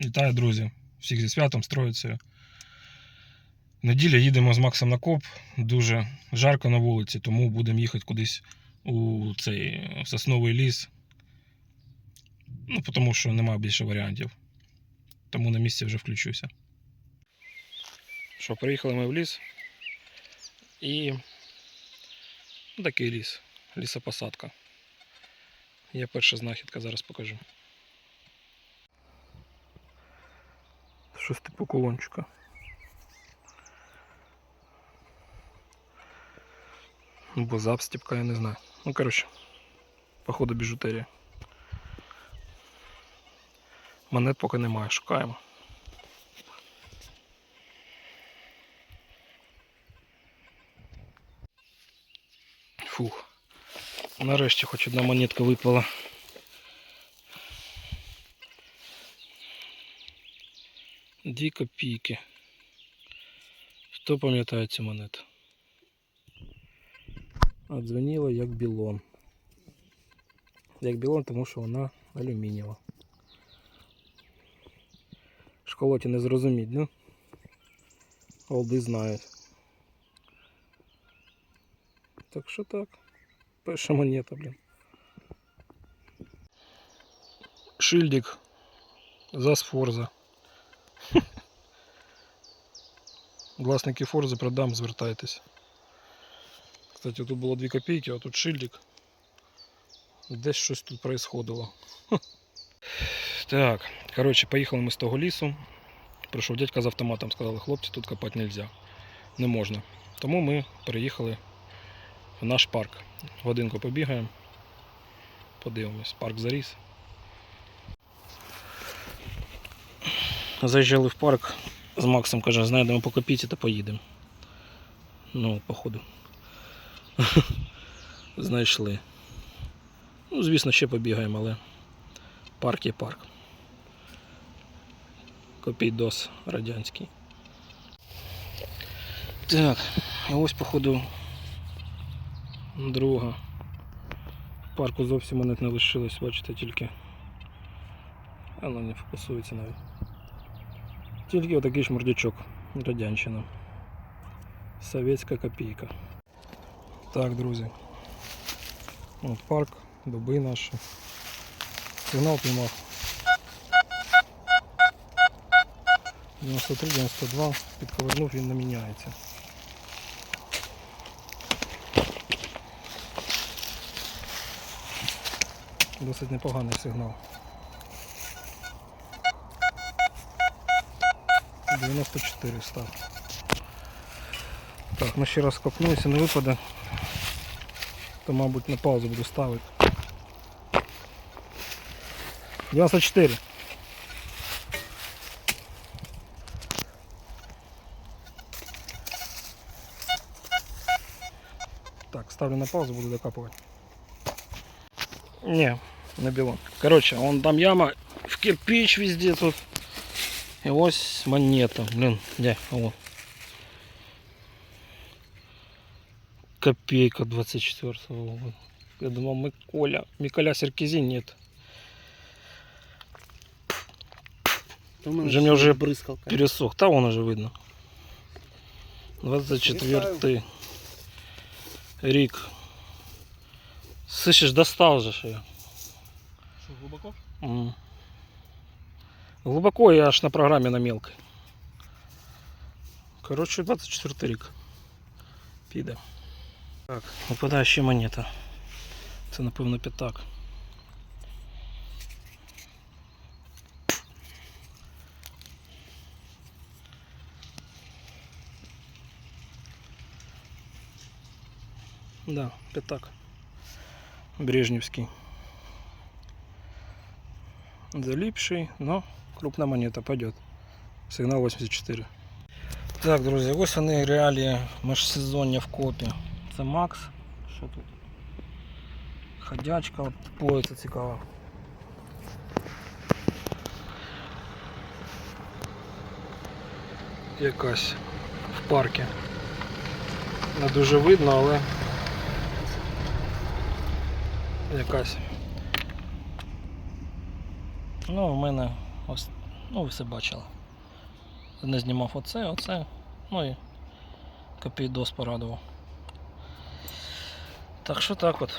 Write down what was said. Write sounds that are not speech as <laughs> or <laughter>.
Вітаю, друзі! Всіх зі святом, з Троїцею. Неділя їдемо з Максом на коп. Дуже жарко на вулиці, тому будемо їхати кудись у цей сосновий ліс. Ну, тому що немає більше варіантів. Тому на місці вже включуся. Що, приїхали ми в ліс. І такий ліс. Лісопосадка. Є перша знахідка, зараз покажу. Щось типу колончика. Бо запстіпка, я не знаю. Ну, коротше, походу біжутерія. Монет поки немає, шукаємо. Фух. Нарешті хоч одна монетка випала. Дві копійки. Хто пам'ятає цю монету? А як білон. Як білон, тому що вона алюмінієва. Школоті не зрозуміть, ну? Олди знають. Так що так. Перша монета, блін. Шильдик. Зас Власники Форзи продам, звертайтесь. Кстати, тут було 2 копійки, а тут шильдик. Десь щось тут происходило. <laughs> Так, коротше, поїхали ми з того лісу. Прийшов дядька з автоматом, сказали, хлопці, тут копати не можна. Не можна. Тому ми переїхали в наш парк. Годинку побігаємо. Подивимось, парк заріс. Заїжджали в парк з Максом, каже, знайдемо по копійці та поїдемо. Ну, походу. <laughs> Знайшли. Ну, звісно, ще побігаємо, але парк є парк. Копійдос радянський. Так, ось, походу, друга. Парку зовсім монет не лишилось, бачите, тільки. А ну не фокусується навіть. Тільки отакий шмурдячок. Радянщина. Совєтська копійка. Так, друзі. От парк, дуби наші. Сигнал піймав. 93-92, підковернув, він не міняється. Досить непоганий сигнал. 94 став. Так, ну ще раз копнуся, не випаде, то мабуть на паузу буду ставити. 94. Так, ставлю на паузу, буду докапывать. Не, на білон. Короче, вон там яма в кирпич везде тут. І ось монета. Блин, де? О. Копейка 24-го года. Я думал, Миколя. Миколя Серкези нет. Вже мені вже бризкалка. Пересох. Та вон уже видно. 24 рік. Слышиш, достал же ж я. Що, глибоко? М. Глубоко я аж на програмі на мелкой. Коротше, 24 рік. Піде. Так, випадає ще монета. Це напевно п'ятак. Да, п'ятак. Брежневский. Залипший, но крупная монета пойдет. Сигнал 84. Так, друзі, ось вони реалії межсезоння в копі. Це Макс. Що тут? Ходячка, от плоється цікаво. Якась в парку. Не дуже видно, але якась. Ну, у мене ось Ну, ви все бачили. Не знімав оце, оце. Ну і копійдос порадував. Так що так от.